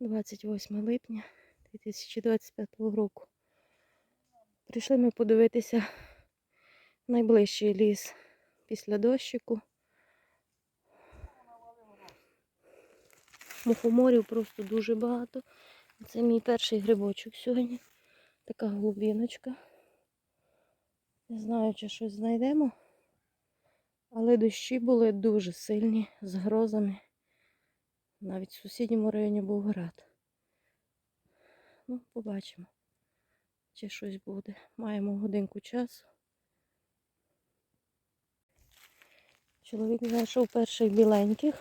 28 липня 2025 року. Прийшли ми подивитися найближчий ліс після дощику. Мухоморів просто дуже багато. Це мій перший грибочок сьогодні. Така глубіночка. Не знаю, чи щось знайдемо. Але дощі були дуже сильні, з грозами. Навіть в сусідньому районі був град. Ну, побачимо, чи щось буде. Маємо годинку часу. Чоловік знайшов перших біленьких.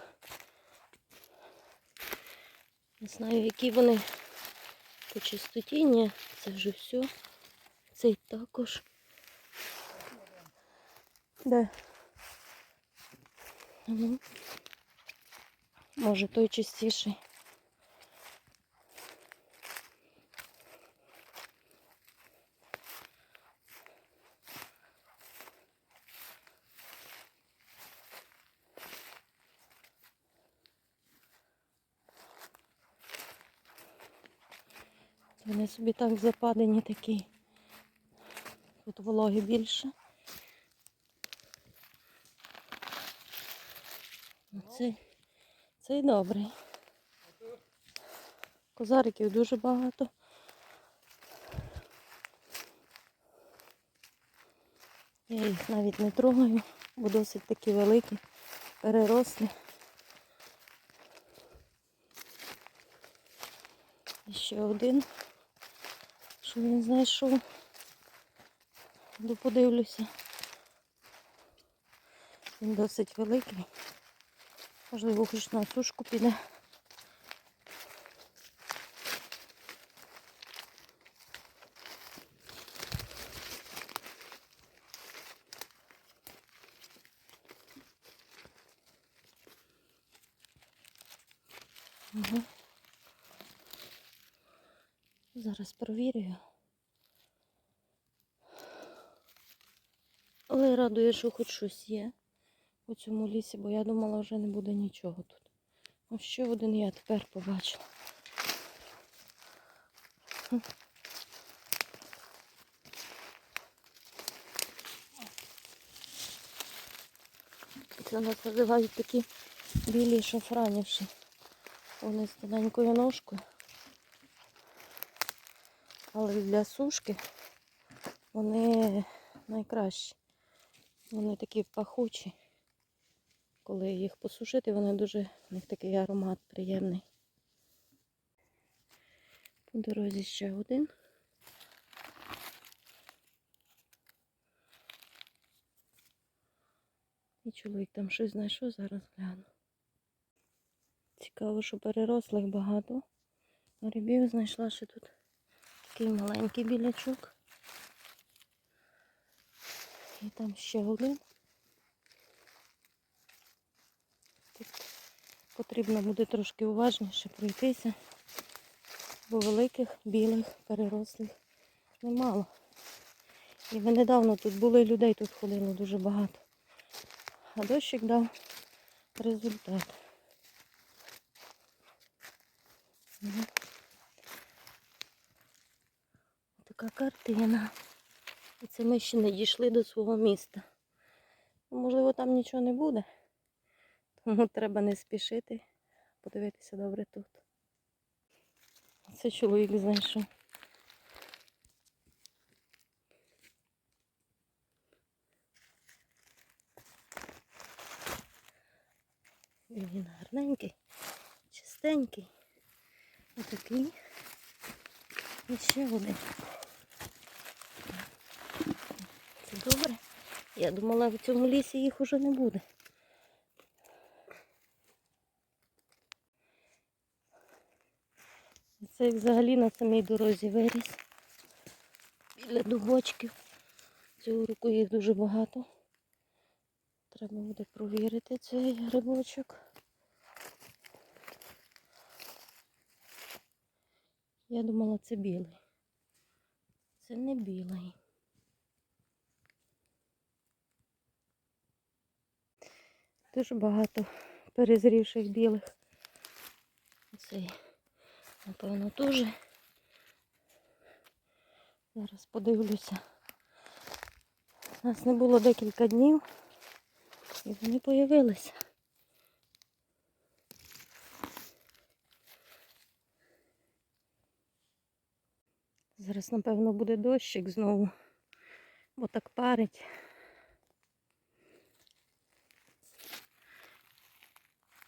Не знаю, які вони по чистоті. Ні, це вже все. Цей також. Де? Ну, може той чистіший. Вони собі так западені такі. Тут вологи більше. Ну, Цей, добрий. Козариків дуже багато. Я їх навіть не трогаю, бо досить такі великі, перерослі. І ще один, що він знайшов. Йду подивлюся. Він досить великий. Можливо, хоч сушку піде. Зараз провірю. Але радує, що хоч щось є у цьому лісі, бо я думала, вже не буде нічого тут. Ось ще один я тепер побачила. Це нас називають такі білі шафранівші. Вони з тоненькою ножкою. Але для сушки вони найкращі. Вони такі пахучі. Коли їх посушити, вони дуже, у них такий аромат приємний. По дорозі ще один. І чоловік там щось знайшов, зараз гляну. Цікаво, що перерослих багато. Грибів знайшла ще тут такий маленький білячок. І там ще один. Потрібно буде трошки уважніше пройтися, бо великих, білих, перерослих немало. І ми недавно тут були, людей тут ходило дуже багато. А дощик дав результат. Така картина. І це ми ще не дійшли до свого міста. Можливо, там нічого не буде. Тому треба не спішити, подивитися добре тут. Це чоловік знайшов. Він гарненький, чистенький. Отакий. І ще один. Це добре. Я думала, в цьому лісі їх уже не буде. Це взагалі на самій дорозі виріс. Біля дубочків. Цього року їх дуже багато. Треба буде провірити цей грибочок. Я думала, це білий. Це не білий. Дуже багато перезрівших білих. Цей напевно, теж. Зараз подивлюся. У Нас не було декілька днів, і вони появилися. Зараз, напевно, буде дощик знову, бо так парить.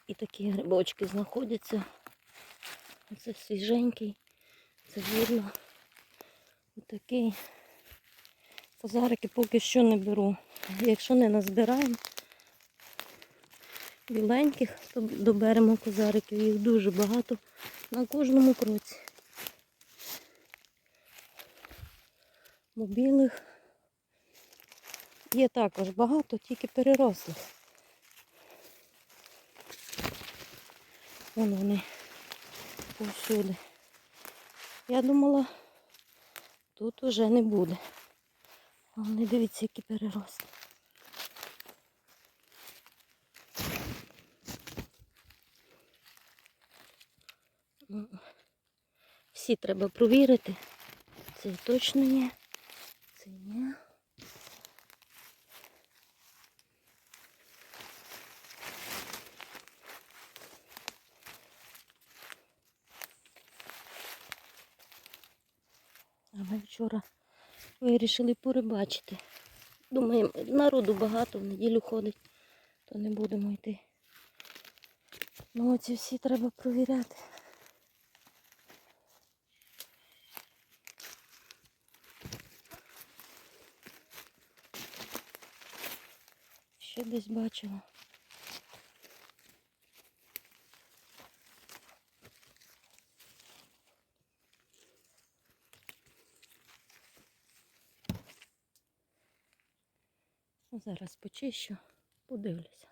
І такі грибочки знаходяться. Оце свіженький, це видно. Отакий. Козарики поки що не беру. Якщо не назбираємо біленьких, то доберемо козариків. Їх дуже багато на кожному кроці. Бо білих є також багато, тільки перерослих. Вон вони повсюди. Я думала, тут уже не буде. А Вони дивіться, які переросли. Ну, Всі треба провірити. Це точно ні. Це ні. А ми вчора вирішили порибачити. Думаємо, народу багато, в неділю ходить, то не будемо йти. Ну оці всі треба провіряти. Ще десь бачила. Зараз почищу, подивлюся.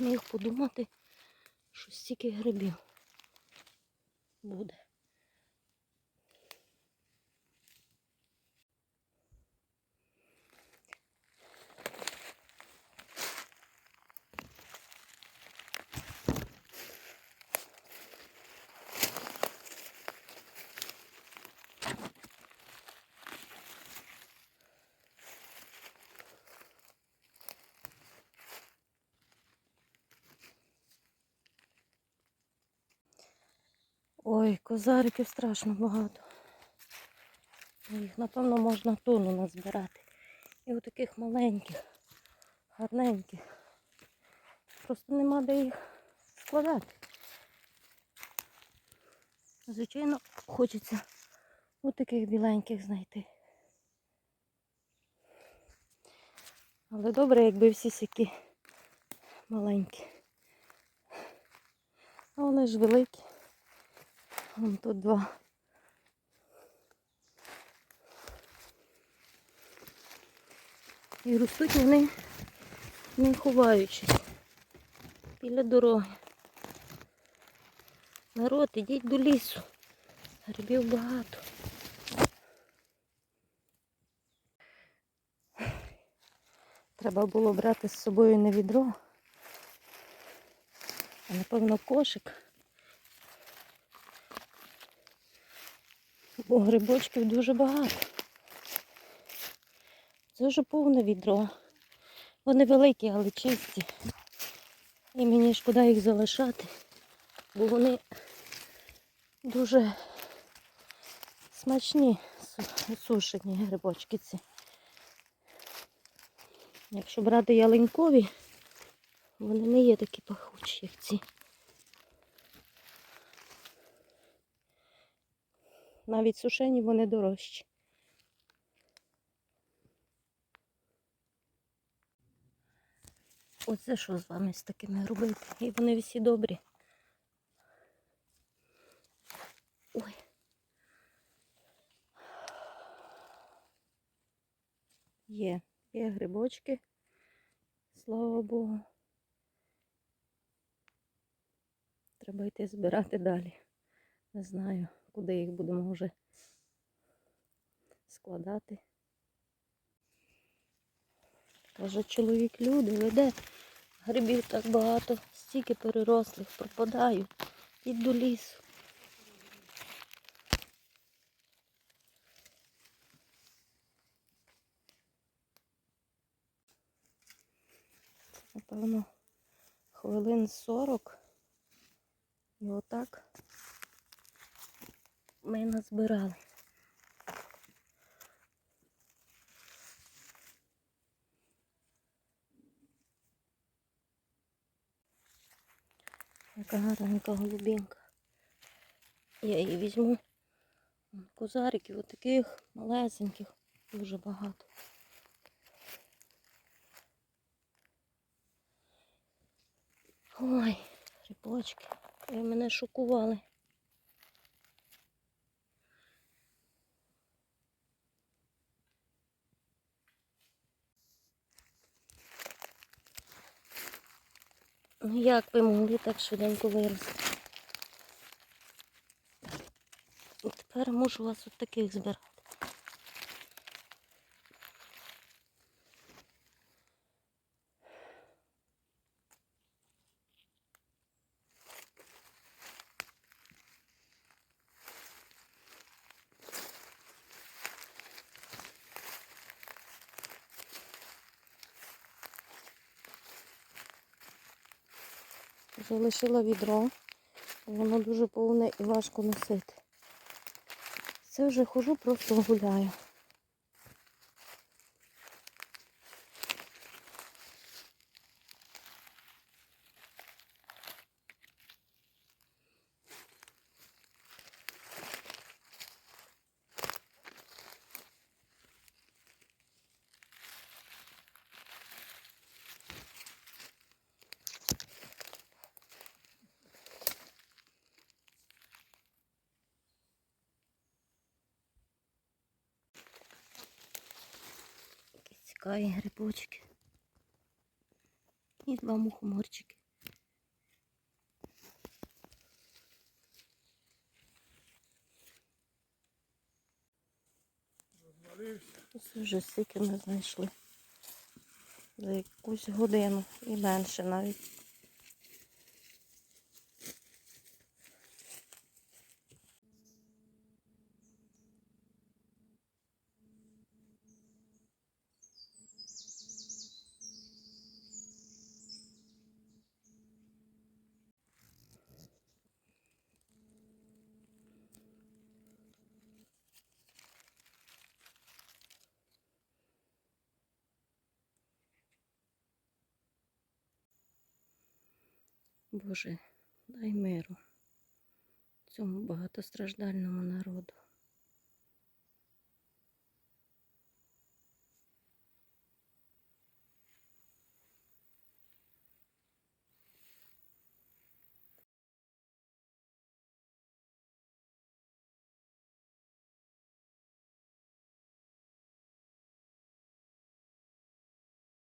Міг подумати, що стільки грибів буде. Ой, козариків страшно багато. Їх, напевно, можна тону назбирати. І отаких маленьких, гарненьких. Просто нема де їх складати. Звичайно, хочеться отаких біленьких знайти. Але добре, якби всі сякі маленькі. А вони ж великі. Вон тут два. І ростуть вони не ховаючись біля дороги. Народ, ідіть до лісу. Грибів багато. Треба було брати з собою не відро, а напевно кошик. Бо грибочків дуже багато. Вже повне відро. Вони великі, але чисті. І мені шкода їх залишати, бо вони дуже смачні сушені грибочки ці. Якщо брати яленькові, вони не є такі пахучі, як ці. Навіть сушені вони дорожчі. Оце що з вами з такими робити? І вони всі добрі. Ой. Є, є грибочки, слава Богу. Треба йти збирати далі. Не знаю, куди їх будемо вже складати. Каже, чоловік люди веде Грибів так багато, стільки перерослих, пропадаю. Йдь до лісу. Напевно, хвилин 40. І отак ми назбирали. Яка гарненька голубінка. Я її візьму. Козариків отаких малесеньких дуже багато. Ой, грибочки, ви мене шокували. Ну як ви могли так швиденько вирости? Тепер можу вас от таких збирати. Залишила відро. Воно дуже повне і важко носити. Це вже хожу, просто гуляю. Такі цікаві грибочки. І два мухоморчики. Ось вже стільки ми знайшли. За якусь годину і менше навіть. Боже, дай миру цьому багатостраждальному народу.